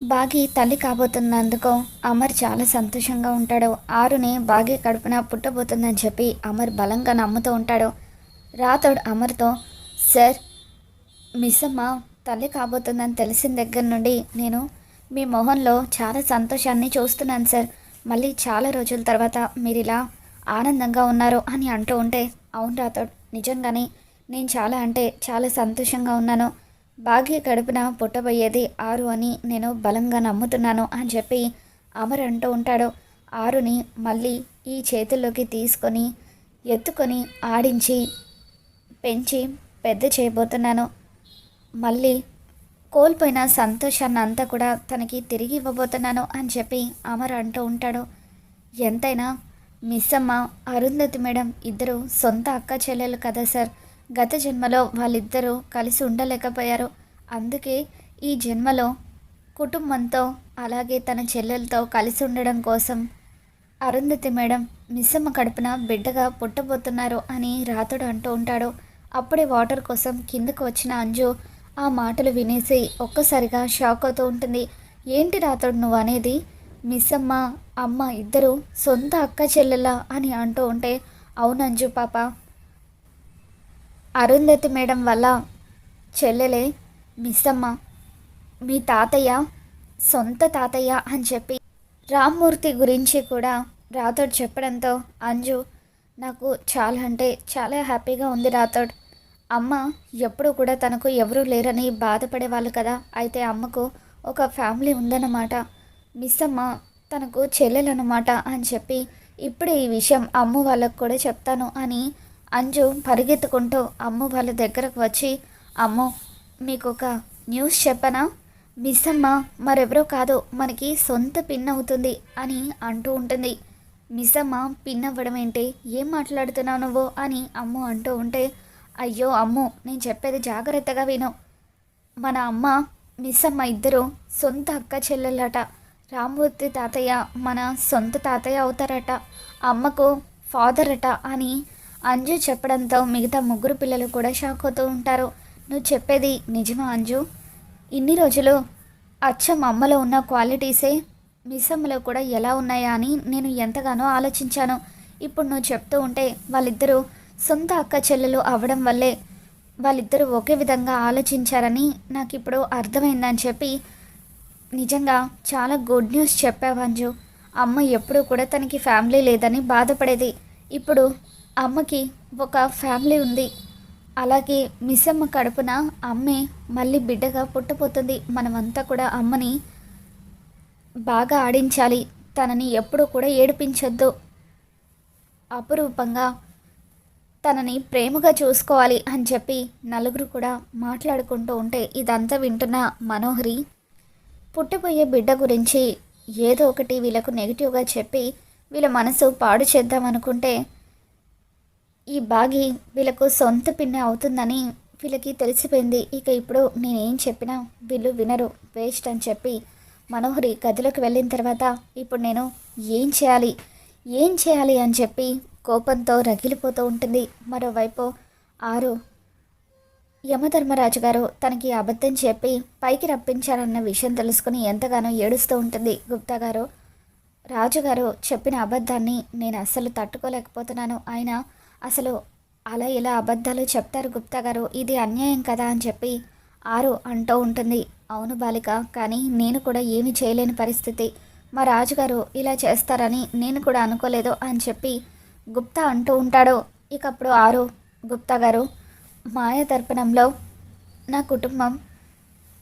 బాగి తల్లి కాబోతున్నందుకు అమర్ చాలా సంతోషంగా ఉంటాడు. ఆరుని బాగి కడుపున పుట్టబోతుందని చెప్పి అమర్ బలంగా నమ్ముతూ ఉంటాడు. రాతోడు అమర్తో సార్ మిస్ అమ్మ తల్లి కాబోతుందని తెలిసిన దగ్గర నుండి నేను మీ మొహంలో చాలా సంతోషాన్ని చూస్తున్నాను సార్. మళ్ళీ చాలా రోజుల తర్వాత మీరు ఇలా ఆనందంగా ఉన్నారు అని అంటూ ఉంటే అవును రాతోడు నిజంగానే నేను చాలా అంటే చాలా సంతోషంగా ఉన్నాను. భాగ్య కడుపున పుట్టబోయేది ఆరు అని నేను బలంగా నమ్ముతున్నాను అని చెప్పి అమర్ అంటూ ఉంటాడు. ఆరుని మళ్ళీ ఈ చేతుల్లోకి తీసుకొని ఎత్తుకొని ఆడించి పెంచి పెద్ద చేయబోతున్నాను. మళ్ళీ కోల్పోయిన సంతోషాన్ని అంతా కూడా తనకి తిరిగి ఇవ్వబోతున్నాను అని చెప్పి అమర్ అంటూ ఉంటాడు. ఎంతైనా మిస్ అమ్మ అరుంధతి మేడం ఇద్దరు సొంత అక్క చెల్లెలు కదా సార్. గత జన్మలో వాళ్ళిద్దరూ కలిసి ఉండలేకపోయారు. అందుకే ఈ జన్మలో కుటుంబంతో అలాగే తన చెల్లెలతో కలిసి ఉండడం కోసం అరుంధతి మేడం మిస్సమ్మ కడుపున బిడ్డగా పుట్టబోతున్నారు అని రాతుడు అంటూ ఉంటాడు. అప్పుడే వాటర్ కోసం కిందకు వచ్చిన అంజు ఆ మాటలు వినేసి ఒక్కసారిగా షాక్ అవుతూ ఉంటుంది. ఏంటి రాతుడు నువ్వు అనేది? మిస్సమ్మ అమ్మ ఇద్దరు సొంత అక్క చెల్లెలా? అని అంటూ ఉంటే అవును అంజు పాప అరుంధతి మేడం వల్ల చెల్లెలే మిస్ అమ్మ మీ తాతయ్య సొంత తాతయ్య అని చెప్పి రామ్మూర్తి గురించి కూడా రాథోడ్ చెప్పడంతో అంజు నాకు చాలా అంటే చాలా హ్యాపీగా ఉంది రాథోడ్. అమ్మ ఎప్పుడు కూడా తనకు ఎవరూ లేరని బాధపడే వాళ్ళు కదా అయితే అమ్మకు ఒక ఫ్యామిలీ ఉందన్నమాట. మిస్ అమ్మ తనకు చెల్లెలన్నమాట అని చెప్పి ఇప్పుడే ఈ విషయం అమ్మ వాళ్ళకు కూడా చెప్తాను అని అంజు పరిగెత్తుకుంటూ అమ్మ వాళ్ళ దగ్గరకు వచ్చి అమ్మో మీకు ఒక న్యూస్ చెప్పనా? మిస్ అమ్మ మరెవరో కాదు మనకి సొంత పిన్ అవుతుంది అని అంటూ ఉంటుంది. మిస్ అమ్మ పిన్ అవ్వడం ఏంటి? ఏం మాట్లాడుతున్నావు నువ్వు? అని అమ్ము అంటూ ఉంటే అయ్యో అమ్ము నేను చెప్పేది జాగ్రత్తగా విను. మన అమ్మ మిస్ అమ్మ ఇద్దరు సొంత అక్క చెల్లెలట రామూర్తి తాతయ్య మన సొంత తాతయ్య అవుతారట. అమ్మకు ఫాదర్ అట అని అంజు చెప్పడంతో మిగతా ముగ్గురు పిల్లలు కూడా షాక్ అవుతూ ఉంటారు. నువ్వు చెప్పేది నిజమా అంజు? ఇన్ని రోజులు అచ్చం అమ్మలో ఉన్న క్వాలిటీసే మిస్ అమ్మలో కూడా ఎలా ఉన్నాయా అని నేను ఎంతగానో ఆలోచించాను. ఇప్పుడు నువ్వు చెప్తూ ఉంటే వాళ్ళిద్దరూ సొంత అక్క చెల్లెలు అవ్వడం వల్లే వాళ్ళిద్దరూ ఒకే విధంగా ఆలోచించారని నాకు ఇప్పుడు అర్థమైందని చెప్పి నిజంగా చాలా గుడ్ న్యూస్ చెప్పావు అంజు. అమ్మ ఎప్పుడూ కూడా తనకి ఫ్యామిలీ లేదని బాధపడేది. ఇప్పుడు అమ్మకి ఒక ఫ్యామిలీ ఉంది. అలాగే మిస్సమ్మ కడుపున అమ్మే మళ్ళీ బిడ్డగా పుట్టపోతుంది మనమంతా కూడా అమ్మని బాగా ఆడించాలి. తనని ఎప్పుడూ కూడా ఏడిపించొద్దు. అపురూపంగా తనని ప్రేమగా చూసుకోవాలి అని చెప్పి నలుగురు కూడా మాట్లాడుకుంటూ ఉంటే ఇదంతా వింటున్న మనోహరి పుట్టబోయే బిడ్డ గురించి ఏదో ఒకటి వీళ్ళకు నెగిటివ్గా చెప్పి వీళ్ళ మనసు పాడు చేద్దామనుకుంటే ఈ బాగి వీళ్ళకు సొంత పిన్ని అవుతుందని వీళ్ళకి తెలిసిపోయింది. ఇక ఇప్పుడు నేనేం చెప్పినా వీళ్ళు వినరు. వేస్ట్ అని చెప్పి మనోహరి గదిలోకి వెళ్ళిన తర్వాత ఇప్పుడు నేను ఏం చేయాలి? ఏం చేయాలి అని చెప్పి కోపంతో రగిలిపోతూ ఉంటుంది. మరోవైపు ఆరు యమధర్మరాజు గారు తనకి అబద్ధం చెప్పి పైకి రప్పించారన్న విషయం తెలుసుకుని ఎంతగానో ఏడుస్తూ ఉంటుంది. గుప్తా గారు రాజుగారు చెప్పిన అబద్ధాన్ని నేను అస్సలు తట్టుకోలేకపోతున్నాను. ఆయన అసలు అలా ఇలా అబద్ధాలు చెప్తారు గుప్తా గారు ఇది అన్యాయం కదా అని చెప్పి ఆరు అంటూ ఉంటుంది. అవును బాలిక కానీ నేను కూడా ఏమి చేయలేని పరిస్థితి. మా రాజుగారు ఇలా చేస్తారని నేను కూడా అనుకోలేదు అని చెప్పి గుప్తా అంటూ ఉంటాడు. ఇకప్పుడు ఆరు గుప్తా గారు మాయ దర్పణంలో నా కుటుంబం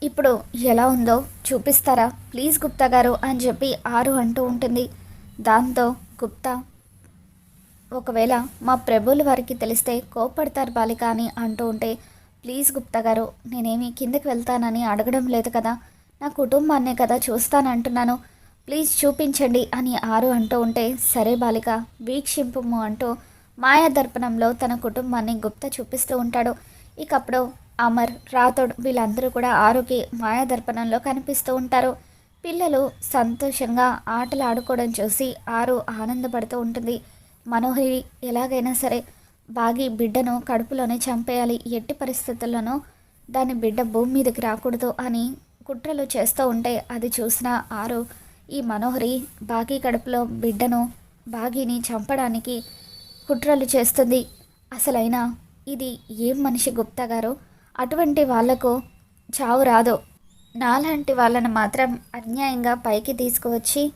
ఇప్పుడు ఎలా ఉందో చూపిస్తారా? ప్లీజ్ గుప్తా గారు అని చెప్పి ఆరు అంటూ ఉంటుంది. దాంతో గుప్తా ఒకవేళ మా ప్రభువుల వారికి తెలిస్తే కోపడతారు బాలిక అని అంటూ ఉంటే ప్లీజ్ గుప్తా గారు నేనేమి కిందకి వెళ్తానని అడగడం లేదు కదా. నా కుటుంబాన్నే కదా చూస్తానంటున్నాను. ప్లీజ్ చూపించండి అని ఆరు అంటూ ఉంటే సరే బాలిక వీక్షింపుము అంటూ మాయా దర్పణంలో తన కుటుంబాన్ని గుప్త చూపిస్తూ ఉంటాడు. ఇకప్పుడు అమర్ రాథోడ్ వీళ్ళందరూ కూడా ఆరుకి మాయా దర్పణంలో కనిపిస్తూ ఉంటారు. పిల్లలు సంతోషంగా ఆటలు ఆడుకోవడం చూసి ఆరు ఆనందపడుతూ ఉంటుంది. మనోహరి ఎలాగైనా సరే బాగి బిడ్డను కడుపులోనే చంపేయాలి. ఎట్టి పరిస్థితుల్లోనూ దాని బిడ్డ భూమి మీదకి రాకూడదు అని కుట్రలు చేస్తూ ఉంటే అది చూసిన ఆరు ఈ మనోహరి బాగి కడుపులో బిడ్డను బాగిని చంపడానికి కుట్రలు చేస్తుంది. అసలైనా ఇది ఏం మనిషి గుప్తా గారు? అటువంటి వాళ్ళకు చావు రాదు. నాలాంటి వాళ్ళను మాత్రం అన్యాయంగా పైకి తీసుకువచ్చి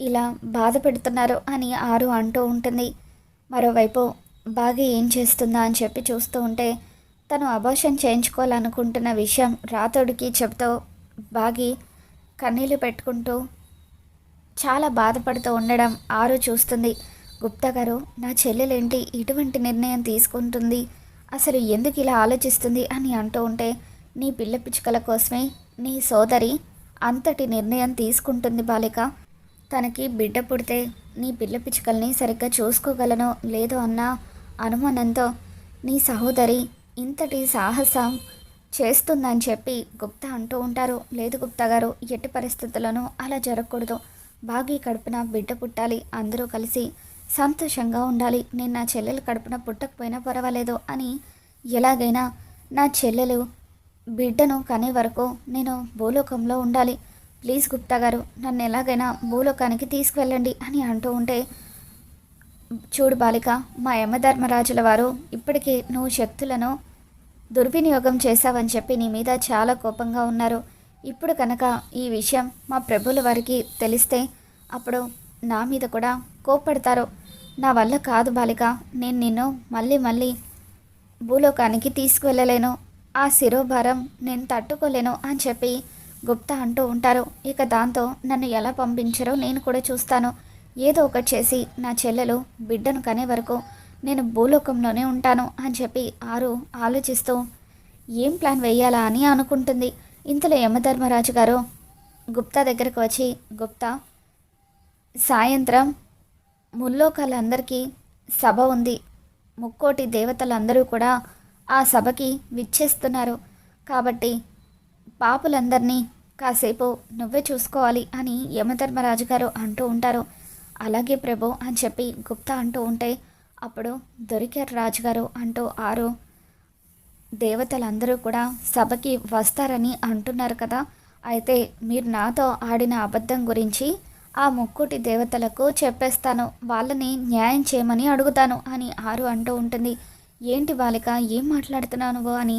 ఇలా బాధ పెడుతున్నారు అని ఆరు అంటూ ఉంటుంది. మరోవైపు బాగా ఏం చేస్తుందా అని చెప్పి చూస్తూ ఉంటే తను అబార్షన్ చేయించుకోవాలనుకుంటున్న విషయం రాతోడికి చెప్తూ బాగి కన్నీళ్ళు పెట్టుకుంటూ చాలా బాధపడుతూ ఉండడం ఆరు చూస్తుంది. గుప్తా గారు నా చెల్లెలేంటి ఇటువంటి నిర్ణయం తీసుకుంటుంది? అసలు ఎందుకు ఇలా ఆలోచిస్తుంది అని అంటూ ఉంటే నీ పిల్ల పిచ్చుకల కోసమే నీ సోదరి అంతటి నిర్ణయం తీసుకుంటుంది బాలిక. తనకి బిడ్డ పుడితే నీ పిల్ల పిచ్చుకల్ని సరిగ్గా చూసుకోగలను లేదో అన్న అనుమానంతో నీ సహోదరి ఇంతటి సాహసం చేస్తుందని చెప్పి గుప్తా అంటూ ఉంటారు. లేదు గుప్తా గారు ఎట్టి పరిస్థితులను అలా జరగకూడదు. బాగా కడుపున బిడ్డ పుట్టాలి. అందరూ కలిసి సంతోషంగా ఉండాలి. నేను నా చెల్లెలు కడుపున పుట్టకపోయినా పర్వాలేదు అని ఎలాగైనా నా చెల్లెలు బిడ్డను కనే వరకు నేను భూలోకంలో ఉండాలి. ప్లీజ్ గుప్తా గారు నన్ను ఎలాగైనా భూలోకానికి తీసుకువెళ్ళండి అని అంటూ ఉంటే చూడు బాలిక మా యమధర్మరాజుల వారు ఇప్పటికీ నువ్వు శక్తులను దుర్వినియోగం చేశావని చెప్పి నీ మీద చాలా కోపంగా ఉన్నారు. ఇప్పుడు కనుక ఈ విషయం మా ప్రభుల వారికి తెలిస్తే అప్పుడు నా మీద కూడా కోప్పడతారు. నా వల్ల కాదు బాలిక నేను నిన్ను మళ్ళీ మళ్ళీ భూలోకానికి తీసుకువెళ్ళలేను. ఆ శిరోభారం నేను తట్టుకోలేను అని చెప్పి గుప్తా అంటూ ఉంటారు. ఇక దాంతో నన్ను ఎలా పంపించారో నేను కూడా చూస్తాను. ఏదో ఒకటి చేసి నా చెల్లెలు బిడ్డను కనే వరకు నేను భూలోకంలోనే ఉంటాను అని చెప్పి ఆరు ఆలోచిస్తూ ఏం ప్లాన్ వేయాలా? అని అనుకుంటుంది. ఇంతలో యమధర్మరాజు గారు గుప్తా దగ్గరకు వచ్చి గుప్తా సాయంత్రం ముల్లోకాలందరికీ సభ ఉంది. ముక్కోటి దేవతలందరూ కూడా ఆ సభకి విచ్చేస్తున్నారు. కాబట్టి పాపులందరినీ కాసేపు నువ్వే చూసుకోవాలి అని యమధర్మరాజు గారు అంటూ ఉంటారు. అలాగే ప్రభు అని చెప్పి గుప్తా అంటూ ఉంటే అప్పుడు దొరికారు రాజుగారు అంటూ ఆరు దేవతలందరూ కూడా సభకి వస్తారని అంటున్నారు కదా. అయితే మీరు నాతో ఆడిన అబద్ధం గురించి ఆ ముక్కుటి దేవతలకు చెప్పేస్తాను. వాళ్ళని న్యాయం చేయమని అడుగుతాను అని ఆరు అంటూ ఉంటుంది. ఏంటి బాలిక ఏం మాట్లాడుతున్నావు అని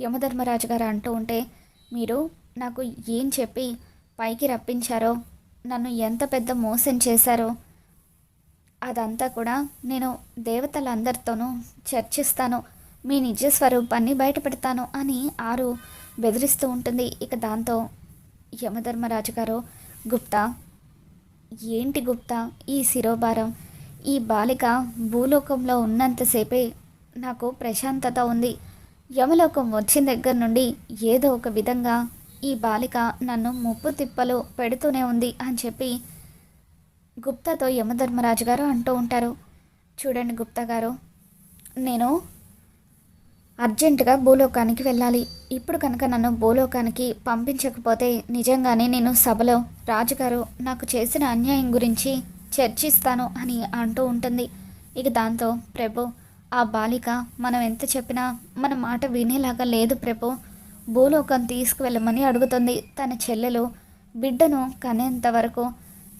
యమధర్మరాజు గారు అంటూ ఉంటే మీరు నాకు ఏం చెప్పి పైకి రప్పించారో నన్ను ఎంత పెద్ద మోసం చేశారో అదంతా కూడా నేను దేవతలందరితోనూ చర్చిస్తాను మీ నిజ స్వరూపాన్ని బయటపెడతాను అని ఆరు బెదిరిస్తూ ఉంటుంది. ఇక దాంతో యమధర్మరాజు గారు గుప్తా ఏంటి గుప్తా ఈ శిరోభారం? ఈ బాలిక భూలోకంలో ఉన్నంతసేపే నాకు ప్రశాంతత ఉంది. యమలోకం వచ్చిన దగ్గర నుండి ఏదో ఒక విధంగా ఈ బాలిక నన్ను ముప్పు తిప్పలు పెడుతూనే ఉంది అని చెప్పి గుప్తాతో యమధర్మరాజు గారు అంటూ ఉంటారు. చూడండి గుప్తా గారు నేను అర్జెంటుగా భూలోకానికి వెళ్ళాలి. ఇప్పుడు కనుక నన్ను భూలోకానికి పంపించకపోతే నిజంగానే నేను సభలో రాజుగారు నాకు చేసిన అన్యాయం గురించి చర్చిస్తాను అని అంటూ ఉంటుంది. ఇక దాంతో ప్రభు ఆ బాలిక మనం ఎంత చెప్పినా మన మాట వినేలాగా లేదు ప్రభు. భూలోకం తీసుకువెళ్ళమని అడుగుతుంది తన చెల్లెలు. బిడ్డను కనేంత వరకు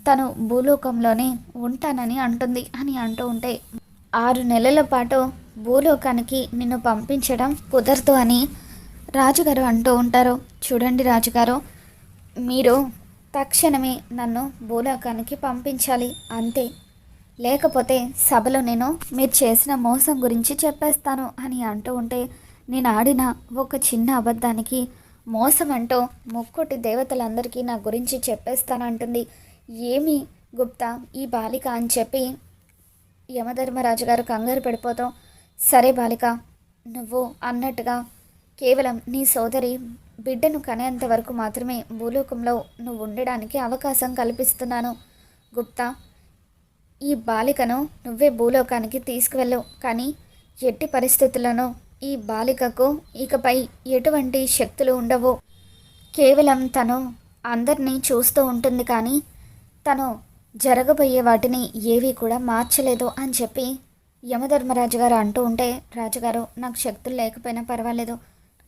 తను భూలోకంలోనే ఉంటానని అంటుంది అని అంటూ ఉంటే ఆరు నెలల పాటు భూలోకానికి నిన్ను పంపించడం కుదరదు అని రాజుగారు అంటూ ఉంటారు. చూడండి రాజుగారు మీరు తక్షణమే నన్ను భూలోకానికి పంపించాలి. అంతే. లేకపోతే సభలో నేను మీరు చేసిన మోసం గురించి చెప్పేస్తాను అని అంటూ ఉంటే నేను ఆడిన ఒక చిన్న అబద్ధానికి మోసం అంటూ ముక్కోటి దేవతలందరికీ నా గురించి చెప్పేస్తానంటుంది. ఏమి గుప్తా ఈ బాలిక అని చెప్పి యమధర్మరాజు గారు కంగారు పడిపోతాం. సరే బాలిక నువ్వు అన్నట్టుగా కేవలం నీ సోదరి బిడ్డను కనేంత వరకు మాత్రమే భూలోకంలో నువ్వు ఉండడానికి అవకాశం కల్పిస్తున్నాను. గుప్తా ఈ బాలికను నువ్వే భూలోకానికి తీసుకువెళ్ళు. కానీ ఎట్టి పరిస్థితులను ఈ బాలికకు ఇకపై ఎటువంటి శక్తులు ఉండవు. కేవలం తను అందరినీ చూస్తూ ఉంటుంది కానీ తను జరగబోయే వాటిని ఏవి కూడా మార్చలేదు అని చెప్పి యమధర్మరాజు గారు అంటూ ఉంటే రాజుగారు నాకు శక్తులు లేకపోయినా పర్వాలేదు.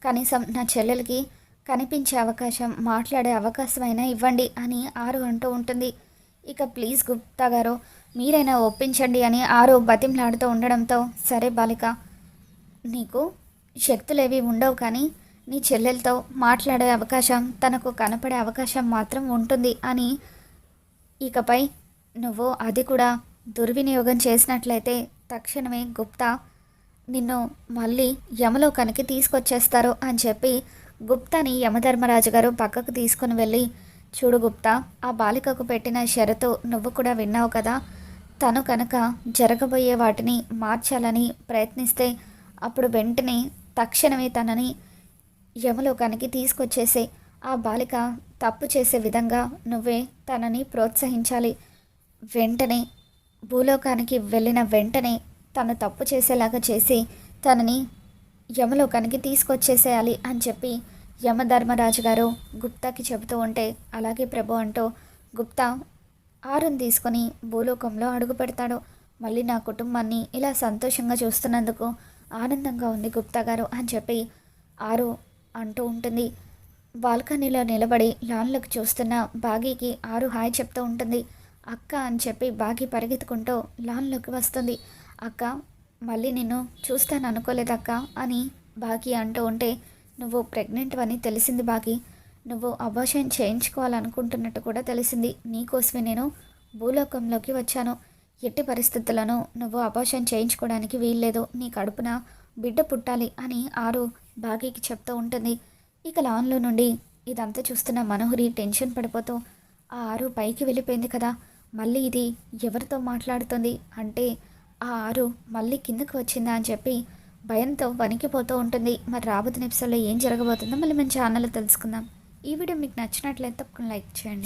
కనీసం నా చెల్లెలకి కనిపించే అవకాశం మాట్లాడే అవకాశం అయినా ఇవ్వండి అని ఆరు అంటూ ఉంటుంది. ఇక ప్లీజ్ గుప్తా గారు మీరైనా ఒప్పించండి అని ఆరు బతిమలాడుతూ ఉండడంతో సరే బాలిక నీకు శక్తులేవి ఉండవు కానీ నీ చెల్లెలతో మాట్లాడే అవకాశం తనకు కనపడే అవకాశం మాత్రం ఉంటుంది అని ఇకపై నువ్వు అది కూడా దుర్వినియోగం చేసినట్లయితే తక్షణమే గుప్తా నిన్ను మళ్ళీ యమలోకానికి తీసుకొచ్చేస్తారు అని చెప్పి గుప్తాని యమధర్మరాజు గారు పక్కకు తీసుకుని వెళ్ళి చూడు గుప్తా ఆ బాలికకు పెట్టిన షరతు నువ్వు కూడా విన్నావు కదా. తను కనుక జరగబోయే వాటిని మార్చాలని ప్రయత్నిస్తే అప్పుడు వెంటనే తక్షణమే తనని యమలోకానికి తీసుకొచ్చేసే ఆ బాలిక తప్పు చేసే విధంగా నువ్వే తనని ప్రోత్సహించాలి. వెంటనే భూలోకానికి వెళ్ళిన వెంటనే తను తప్పు చేసేలాగా చేసి తనని యమలోకానికి తీసుకొచ్చేసేయాలి అని చెప్పి యమధర్మరాజు గారు గుప్తాకి చెబుతూ ఉంటే అలాగే ప్రభు అంటూ గుప్తా ఆరుని తీసుకొని భూలోకంలో అడుగు పెడతాడు. మళ్ళీ నా కుటుంబాన్ని ఇలా సంతోషంగా చూస్తున్నందుకు ఆనందంగా ఉంది గుప్తా గారు అని చెప్పి ఆరు అంటూ ఉంటుంది. బాల్కనీలో నిలబడి లాన్లకు చూస్తున్న బాగీకి ఆరు హాయ్ చెప్తూ ఉంటుంది. అక్క అని చెప్పి బాగి పరిగెత్తుకుంటూ లాన్లోకి వస్తుంది. అక్క మళ్ళీ నిన్ను చూస్తాను అనుకోలేదక్క అని బాగి అంటూ ఉంటే నువ్వు ప్రెగ్నెంట్ అని తెలిసింది బాగి. నువ్వు అబార్షన్ చేయించుకోవాలనుకుంటున్నట్టు కూడా తెలిసింది. నీకోసమే నేను భూలోకంలోకి వచ్చాను. ఎట్టి పరిస్థితులను నువ్వు అబార్షన్ చేయించుకోవడానికి వీల్లేదు. నీ కడుపున బిడ్డ పుట్టాలి అని ఆరు బాగీకి చెప్తూ ఉంటుంది. ఇక లాన్లో నుండి ఇదంతా చూస్తున్న మనోహరి టెన్షన్ పడిపోతూ ఆ ఆరు పైకి వెళ్ళిపోయింది కదా. మళ్ళీ ఇది ఎవరితో మాట్లాడుతుంది? అంటే ఆ ఆరు మళ్ళీ కిందకు వచ్చిందా అని చెప్పి భయంతో వణికిపోతూ ఉంటుంది. మరి రాబోతున్న ఎపిసోడ్లో ఏం జరగబోతుందో మళ్ళీ మన ఛానల్లో తెలుసుకుందాం. ఈ వీడియో మీకు నచ్చినట్లయితే తప్పకుండా లైక్ చేయండి.